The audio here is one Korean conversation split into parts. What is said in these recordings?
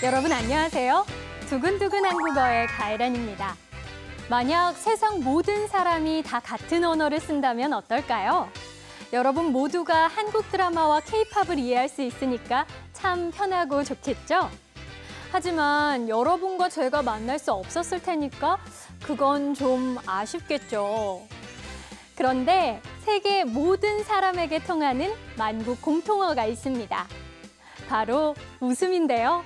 여러분 안녕하세요. 두근두근 한국어의 가혜란입니다. 만약 세상 모든 사람이 다 같은 언어를 쓴다면 어떨까요? 여러분 모두가 한국 드라마와 케이팝을 이해할 수 있으니까 참 편하고 좋겠죠? 하지만 여러분과 제가 만날 수 없었을 테니까 그건 좀 아쉽겠죠. 그런데 세계 모든 사람에게 통하는 만국 공통어가 있습니다. 바로 웃음인데요.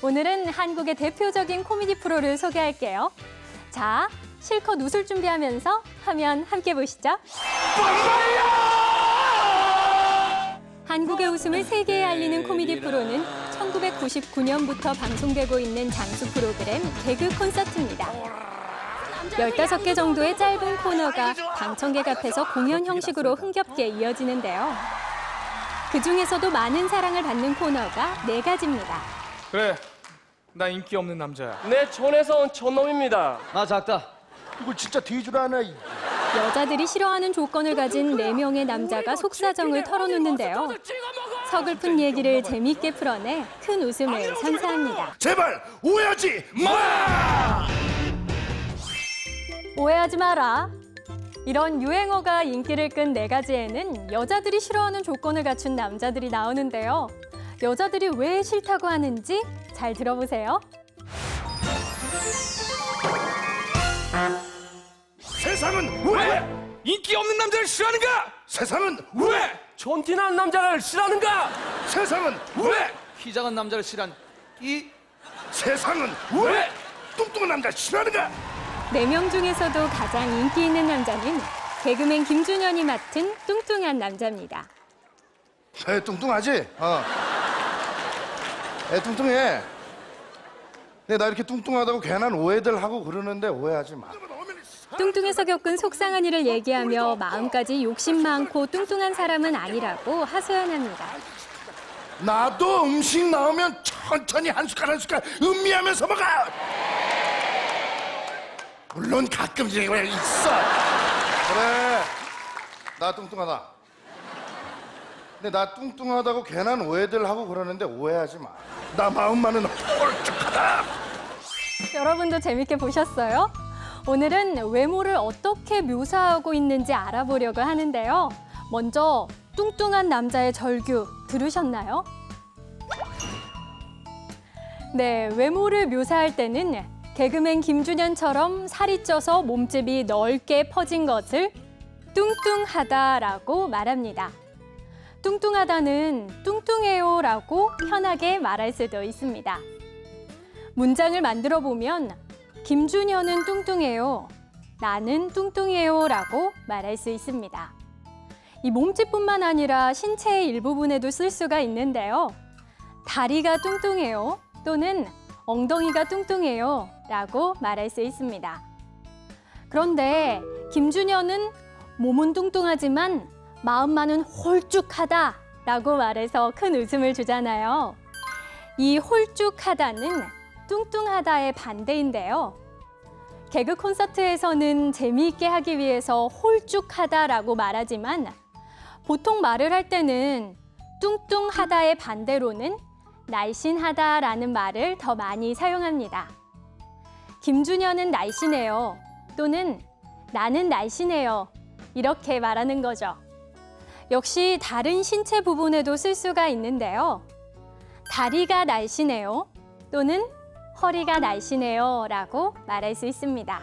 오늘은 한국의 대표적인 코미디 프로를 소개할게요. 자, 실컷 웃을 준비하면서 화면 함께 보시죠. 한국의 웃음을 세계에 알리는 코미디 프로는 1999년부터 방송되고 있는 장수 프로그램 개그 콘서트입니다. 15개 정도의 짧은 코너가 방청객 앞에서 공연 형식으로 흥겹게 이어지는데요. 그 중에서도 많은 사랑을 받는 코너가 네 가지입니다. 그래 나 인기 없는 남자야 내 촌에서 온 촌놈입니다. 아 작다. 이거 진짜 뒤줄 아나 이. 여자들이 싫어하는 조건을 가진 네명의 남자가 속사정을 털어놓는데요. 서글픈 얘기를 재미있게 풀어내 큰 웃음을 선사합니다. 제발 오해하지 마. 오해하지 마라. 이런 유행어가 인기를 끈 네 가지에는 여자들이 싫어하는 조건을 갖춘 남자들이 나오는데요. 여자들이 왜 싫다고 하는지 잘 들어보세요. 세상은 왜? 인기 없는 남자를 싫어하는가? 세상은 왜? 촌티난 남자를 싫어하는가? 세상은 왜? 키 작은 남자를 싫어한 이 세상은 왜? 뚱뚱한 남자 싫어하는가? 네 명 중에서도 가장 인기 있는 남자는 개그맨 김준현이 맡은 뚱뚱한 남자입니다. 애 뚱뚱하지? 어. 애 뚱뚱해. 근데 나 이렇게 뚱뚱하다고 괜한 오해들 하고 그러는데 오해하지 마. 뚱뚱해서 겪은 속상한 일을 얘기하며 마음까지 욕심 많고 뚱뚱한 사람은 아니라고 하소연합니다. 나도 음식 나오면 천천히 한 숟갈 한 숟갈 음미하면서 먹어. 물론 가끔씩 왜 있어. 그래. 나 뚱뚱하다. 근데 나 뚱뚱하다고 괜한 오해들 하고 그러는데 오해하지 마. 나 마음만은 홀쭉하다. 여러분도 재밌게 보셨어요? 오늘은 외모를 어떻게 묘사하고 있는지 알아보려고 하는데요. 먼저 뚱뚱한 남자의 절규 들으셨나요? 네, 외모를 묘사할 때는 개그맨 김준현처럼 살이 쪄서 몸집이 넓게 퍼진 것을 뚱뚱하다라고 말합니다. 뚱뚱하다는 뚱뚱해요 라고 편하게 말할 수도 있습니다. 문장을 만들어 보면 김준현은 뚱뚱해요. 나는 뚱뚱해요. 라고 말할 수 있습니다. 이 몸집뿐만 아니라 신체의 일부분에도 쓸 수가 있는데요. 다리가 뚱뚱해요. 또는 엉덩이가 뚱뚱해요. 라고 말할 수 있습니다. 그런데 김준현은 몸은 뚱뚱하지만 마음만은 홀쭉하다. 라고 말해서 큰 웃음을 주잖아요. 이 홀쭉하다는 뚱뚱하다의 반대인데요. 개그 콘서트에서는 재미있게 하기 위해서 홀쭉하다라고 말하지만 보통 말을 할 때는 뚱뚱하다의 반대로는 날씬하다라는 말을 더 많이 사용합니다. 김준현은 날씬해요. 또는 나는 날씬해요. 이렇게 말하는 거죠. 역시 다른 신체 부분에도 쓸 수가 있는데요. 다리가 날씬해요. 또는 허리가 날씬해요 라고 말할 수 있습니다.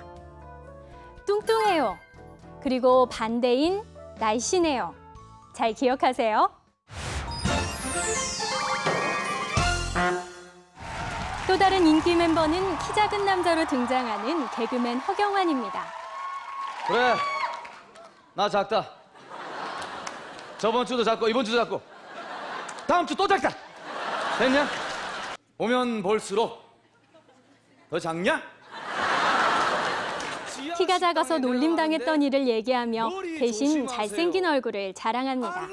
뚱뚱해요. 그리고 반대인 날씬해요. 잘 기억하세요. 또 다른 인기 멤버는 키 작은 남자로 등장하는 개그맨 허경환입니다. 그래. 나 작다. 저번 주도 작고 이번 주도 작고 다음 주또 작다. 됐냐? 보면 볼수록 더 작냐? 키가 작아서 놀림당했던 일을 얘기하며 대신 잘생긴 얼굴을 자랑합니다.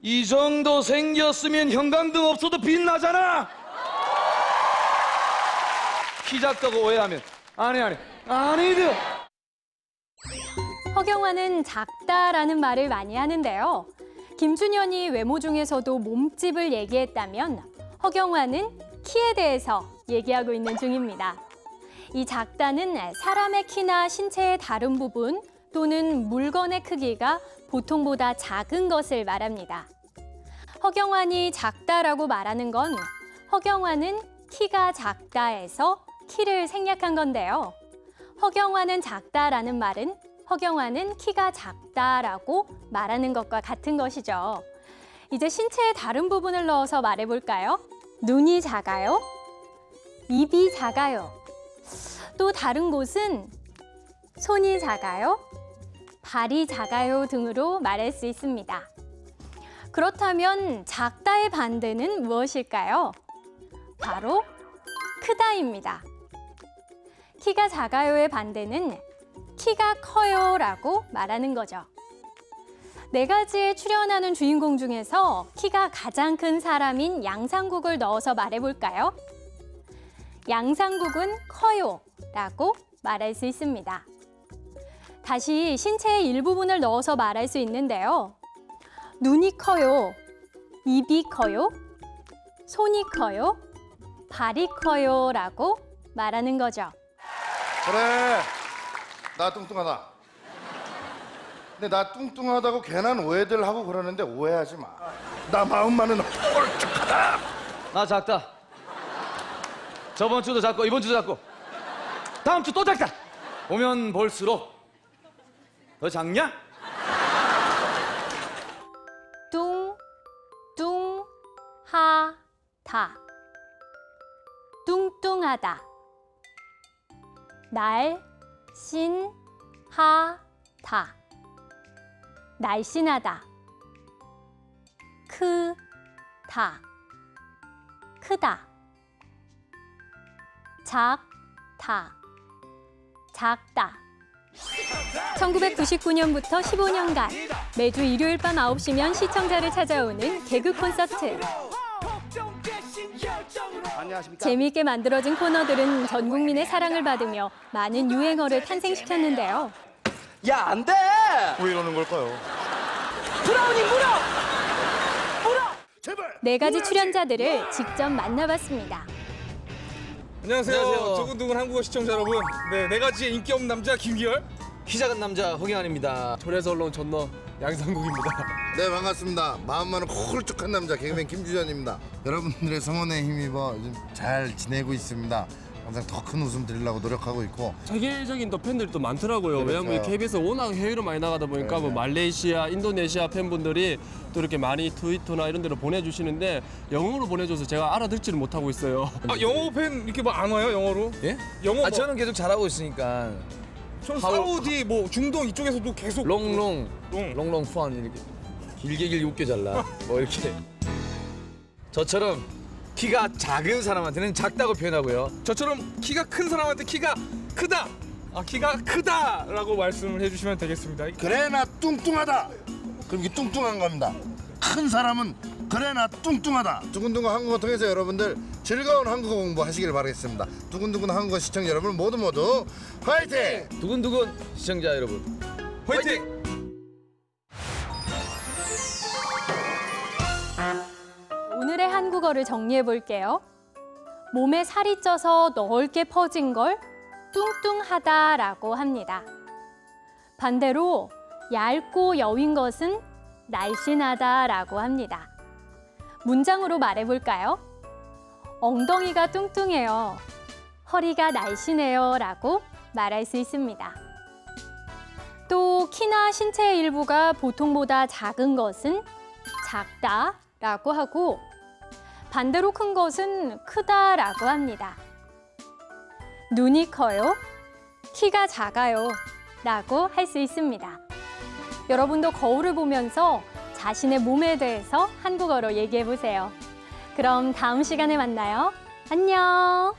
이 정도 생겼으면 형광등 없어도 빛나잖아. 키 작다고 오해하면 아니 아니 아니들. 허경환은 작다라는 말을 많이 하는데요. 김준현이 외모 중에서도 몸집을 얘기했다면 허경환은 키에 대해서 얘기하고 있는 중입니다. 이 작다는 사람의 키나 신체의 다른 부분 또는 물건의 크기가 보통보다 작은 것을 말합니다. 허경환이 작다라고 말하는 건 허경환은 키가 작다에서 키를 생략한 건데요. 허경환은 작다라는 말은 허경환은 키가 작다라고 말하는 것과 같은 것이죠. 이제 신체의 다른 부분을 넣어서 말해볼까요? 눈이 작아요? 입이 작아요? 또 다른 곳은 손이 작아요? 발이 작아요 등으로 말할 수 있습니다. 그렇다면 작다의 반대는 무엇일까요? 바로 크다입니다. 키가 작아요의 반대는 키가 커요 라고 말하는 거죠. 네 가지에 출연하는 주인공 중에서 키가 가장 큰 사람인 양상국을 넣어서 말해볼까요? 양상국은 커요 라고 말할 수 있습니다. 다시 신체의 일부분을 넣어서 말할 수 있는데요. 눈이 커요, 입이 커요, 손이 커요, 발이 커요 라고 말하는 거죠. 그래 나 뚱뚱하다 근데 나 뚱뚱하다고 괜한 오해들 하고 그러는데 오해하지 마 나 마음만은 홀쭉하다 나 작다. 저번 주도 작고 이번 주도 작고 다음 주 또 작다. 보면 볼수록 더 작냐? 뚱, 뚱, 하, 다. 뚱뚱하다. 날, 신, 하, 다. 날씬하다. 크, 다. 크다. 작, 다. 작다. 1999년부터 15년간 매주 일요일 밤 9시면 시청자를 찾아오는 개그 콘서트. 재미있게 만들어진 코너들은 전 국민의 사랑을 받으며 많은 유행어를 탄생시켰는데요. 야, 안 돼! 왜 이러는 걸까요? 브라우니 물어! 제발 네 가지 출연자들을 직접 만나봤습니다. 안녕하세요. 안녕하세요. 두근두근 한국어 시청자 여러분. 네, 네 가지의 인기 없는 남자 김기열. 키 작은 남자 허경환입니다. 졸에서 올라온 전너 양상국입니다. 네 반갑습니다 마음만은 홀쭉한 남자 개그맨 김주전입니다 여러분들의 성원에 힘입어 요즘 잘 지내고 있습니다 항상 더 큰 웃음 드리려고 노력하고 있고 세계적인 또 팬들이 또 많더라고요. 그렇죠. 왜냐면 KBS 워낙 해외로 많이 나가다 보니까 뭐 말레이시아, 인도네시아 팬분들이 또 이렇게 많이 트위터나 이런 데로 보내주시는데 영어로 보내줘서 제가 알아듣지를 못하고 있어요. 아, 영어 팬 이렇게 뭐 안 와요, 영어로? 예? 영어 아 뭐, 저는 계속 잘하고 있으니까 하우- 사우디 뭐 중동 이쪽에서도 계속 롱롱 롱. 롱롱 펀 이렇게 길게 길게 웃겨 잘라 뭐 이렇게 저처럼 키가 작은 사람한테는 작다고 표현하고요. 저처럼 키가 큰 사람한테 키가 크다. 아, 키가 크다라고 말씀을 해 주시면 되겠습니다. 그래 나 뚱뚱하다 그럼 이게 뚱뚱한 겁니다 큰 사람은 그래 나 뚱뚱하다 두근두근 한국어 통해서 여러분들 즐거운 한국어 공부하시길 바라겠습니다 두근두근 한국어 시청자 여러분 모두 모두 화이팅! 두근두근 시청자 여러분 화이팅! 오늘의 한국어를 정리해 볼게요. 몸에 살이 쪄서 넓게 퍼진 걸 뚱뚱하다라고 합니다. 반대로 얇고 여윈 것은 날씬하다라고 합니다. 문장으로 말해 볼까요? 엉덩이가 뚱뚱해요. 허리가 날씬해요. 라고 말할 수 있습니다. 또 키나 신체의 일부가 보통보다 작은 것은 작다 라고 하고 반대로 큰 것은 크다 라고 합니다. 눈이 커요. 키가 작아요. 라고 할 수 있습니다. 여러분도 거울을 보면서 자신의 몸에 대해서 한국어로 얘기해 보세요. 그럼 다음 시간에 만나요. 안녕.